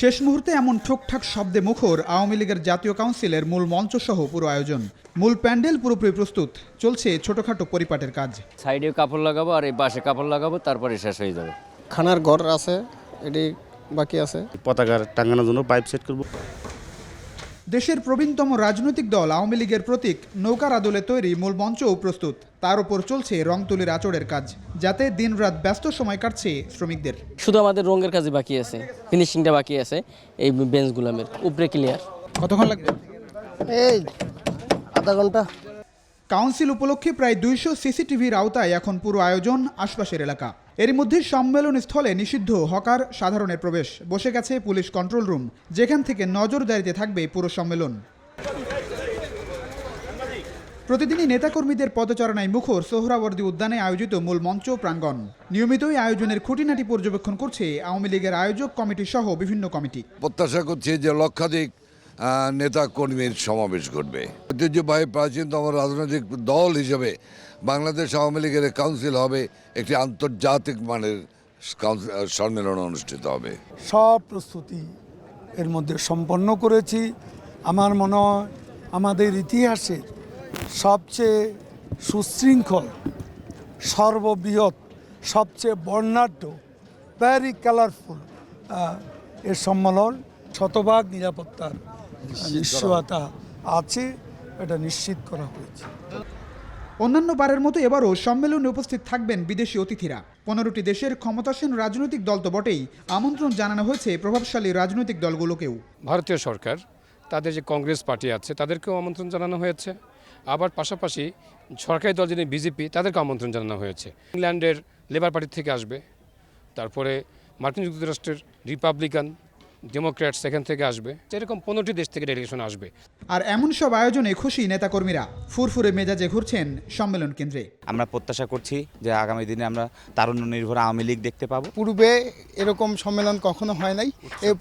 শেষ মুহূর্তে এমন ঠোকঠাক শব্দে মুখর আওয়ামী লীগের জাতীয় কাউন্সিলের মূল মঞ্চসহ পুরো আয়োজন। মূল প্যান্ডেল পুরোপুরি প্রস্তুত। চলছে ছোটখাটো পরিপাটের কাজ। সাইডে কাপড় লাগাবো আর এই বাসে কাপড় লাগাবো তারপরে শেষ হয়ে যাবে। খানার ঘর আছে এটি বাকি আছে। পতাকার টাঙানোর জন্য পাইপ সেট করব। দেশের প্রবীণতম রাজনৈতিক দল আওয়ামী লীগের প্রতীক নৌকার আদলে তৈরি মূল মঞ্চও প্রস্তুত। তার উপর চলছে রং তুলির আচরের কাজ যাতে দিনরাত ব্যস্ত সময় কাটছে শ্রমিকদের। শুধু আমাদের রঙের কাজে বাকি আছে ফিনিশিংটা বাকি আছে এই বেঞ্চগুলামের উপরে ক্লিয়ার কতক্ষণ লাগবে? এই আধা ঘণ্টা। কাউন্সিল উপলক্ষে প্রায় দুইশো সিসিটিভির আওতায় এখন পুরো আয়োজন আশপাশের এলাকা। এর মধ্যে সম্মেলন স্থলে নিষিদ্ধ হকার সাধারণের প্রবেশ বসে গেছে পুলিশ কন্ট্রোল রুম যেখান থেকে নজরদারিতে থাকবে পুরো সম্মেলন। প্রতিদিনই নেতাকর্মীদের পদচারণায় মুখর সোহরাবর্দী উদ্যানে আয়োজিত মূল মঞ্চ ও প্রাঙ্গণ। নিয়মিতই আয়োজনের খুঁটিনাটি পর্যবেক্ষণ করছে আওয়ামী লীগের আয়োজক কমিটি সহ বিভিন্ন কমিটি। প্রত্যাশা করছি যে লক্ষাধিক নেতা কর্মীর সমাবেশ ঘটবে। ঐতিহ্যবাহী প্রাচীনতম রাজনৈতিক দল হিসেবে বাংলাদেশ আওয়ামী লীগের কাউন্সিল হবে একটি আন্তর্জাতিক মানের কাউন্সিল- সম্মেলন অনুষ্ঠিত হবে। সব প্রস্তুতি এর মধ্যে সম্পন্ন করেছি। আমার মনে হয় আমাদের ইতিহাসের সবচেয়ে সুশৃঙ্খল সর্ববৃহৎ সবচেয়ে বর্ণাঢ্য ভ্যারি কালারফুল এর সম্মেলন শতভাগ নিরাপত্তার নিশ্চয়তা আছে এটা নিশ্চিত করা হয়েছে। অন্যান্য বারের মতো এবারও সম্মেলনে উপস্থিত থাকবেন বিদেশি অতিথিরা। পনেরোটি দেশের ক্ষমতাসীন রাজনৈতিক দল তো বটেই আমন্ত্রণ জানানো হয়েছে প্রভাবশালী রাজনৈতিক দলগুলোকেও। ভারতীয় সরকার তাদের যে কংগ্রেস পার্টি আছে তাদেরকেও আমন্ত্রণ জানানো হয়েছে। আবার পাশাপাশি সরকারি দল যিনি বিজেপি তাদেরকে আমন্ত্রণ জানানো হয়েছে। ইংল্যান্ডের লেবার পার্টি থেকে আসবে। তারপরে মার্কিন যুক্তরাষ্ট্রের রিপাবলিকান ডেমোক্র্যাটস এখান থেকে আসবে। এরকম পনেরোটি দেশ থেকে ডেলিগেশন আসবে। আর এমন সব আয়োজনে খুশি নেতাকর্মীরা ফুরফুরে মেজাজে ঘুরছেন সম্মেলন কেন্দ্রে। আমরা প্রত্যাশা করছি যে আগামী দিনে আমরা তারুণ্য নির্ভর আওয়ামী লীগ দেখতে পাবো। পূর্বে এরকম সম্মেলন কখনো হয় নাই।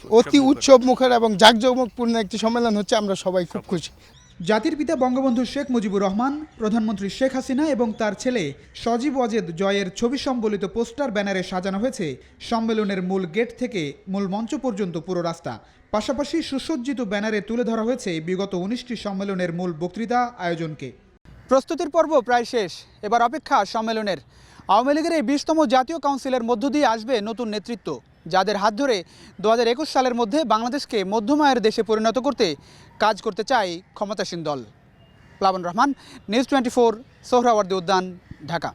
অতি উৎসব মুখের। এবং জাঁকজমকপূর্ণ একটি সম্মেলন হচ্ছে আমরা সবাই খুব খুশি। জাতির পিতা বঙ্গবন্ধু শেখ মুজিবুর রহমান, প্রধানমন্ত্রী শেখ হাসিনা এবং তার ছেলে সজীব ওয়াজেদ জয়ের ছবি সম্বলিত পোস্টার, ব্যানারে সাজানো হয়েছে। সম্মেলনের মূল গেট থেকে মূল মঞ্চ পর্যন্ত পুরো রাস্তা। পাশাপাশি সুসজ্জিত ব্যানারে তুলে ধরা হয়েছে বিগত উনিশটি সম্মেলনের মূল বক্তৃতা আয়োজনকে। প্রস্তুতির পর্ব প্রায় শেষ। এবার অপেক্ষা সম্মেলনের। আওয়ামী লীগের এই বিশতম জাতীয় কাউন্সিলের মধ্য দিয়ে আসবে নতুন নেতৃত্ব। যাদের হাত ধরে দু হাজার একুশ সালের মধ্যে বাংলাদেশকে মধ্যমায়ের দেশে পরিণত করতে কাজ করতে চায় ক্ষমতাসীন দল। Plabon Rahman news twenty four Suhrawardy উদ্যান, ঢাকা।